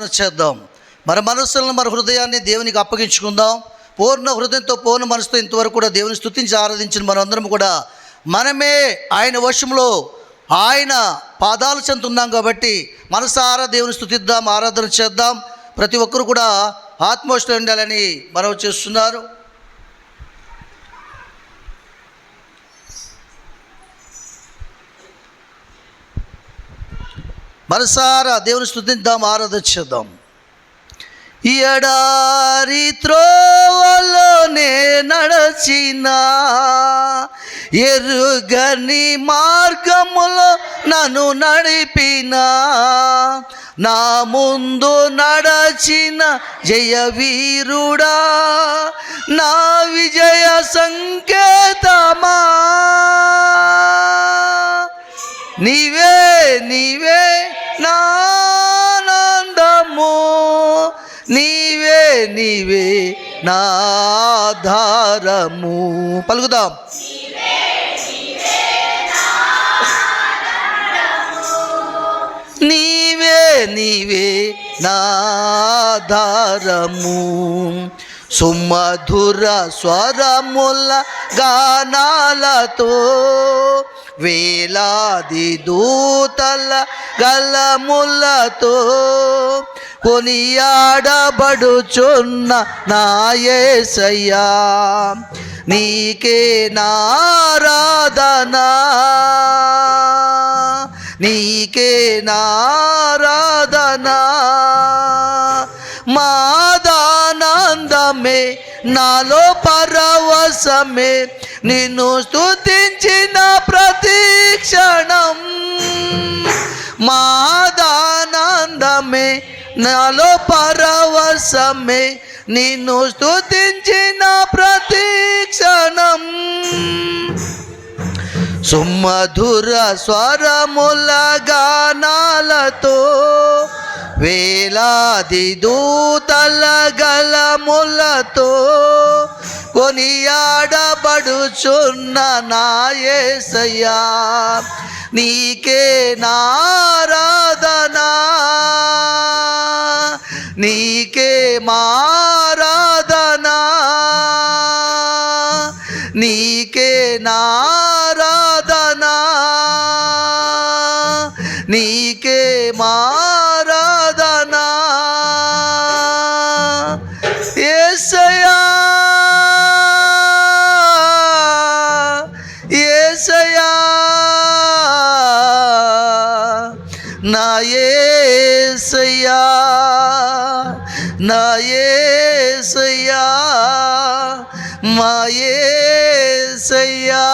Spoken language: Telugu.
చేద్దాం. మన మనస్సులను మన హృదయాన్ని దేవునికి అప్పగించుకుందాం. పూర్ణ హృదయంతో పూర్ణ మనసుతో ఇంతవరకు కూడా దేవుని స్థుతించి ఆరాధించిన మనందరం కూడా మనమే ఆయన వశంలో ఆయన పాదాలు చెందుతున్నాం కాబట్టి మనసారా దేవుని స్థుతిద్దాం ఆరాధన చేద్దాం. ప్రతి ఒక్కరు కూడా ఆత్మోష్లో ఉండాలని మనవి చేస్తున్నారు. మనసారా దేవుని స్థుతిద్దాం ఆరాధన చేద్దాం. ఎడారి త్రోవలోనే నడచిన ఎరుగని మార్గములో నన్ను నడిపిన నా ముందు నడచిన జయవీరుడా నా విజయ సంకేతమా. నీవే నీవే నానందము నీవే నీవే నాధారము పలుకుదాం. నీవే నీవే నాధారము సుమధుర స్వరముల గానాలతో వేలాది దూతల గలములతో కొనియాడబడుచున్న నాయసయ్యా. నీకే నారాధనా. నీకే నారాధనా. మాదానందమే నాలో పరవశమే. నిన్ను స్తుతించిన ప్రతి ఘనమే నాలో పరవశమే నిన్ను స్తుతించిన ప్రతి క్షణం. సుమధుర స్వరముల గానాలతో వేలాది దూతల గలములతో కొనియాడబడుచున్న నాయసయ్యా నీకే నారాధనా నీకే మారాధనా. నీకే నారాధనా. నీకే మారాధనా. ఏసయా ఏసయా నా ఏసయ్యా. నా ఏసయ్యా మా ఏసయ్యా.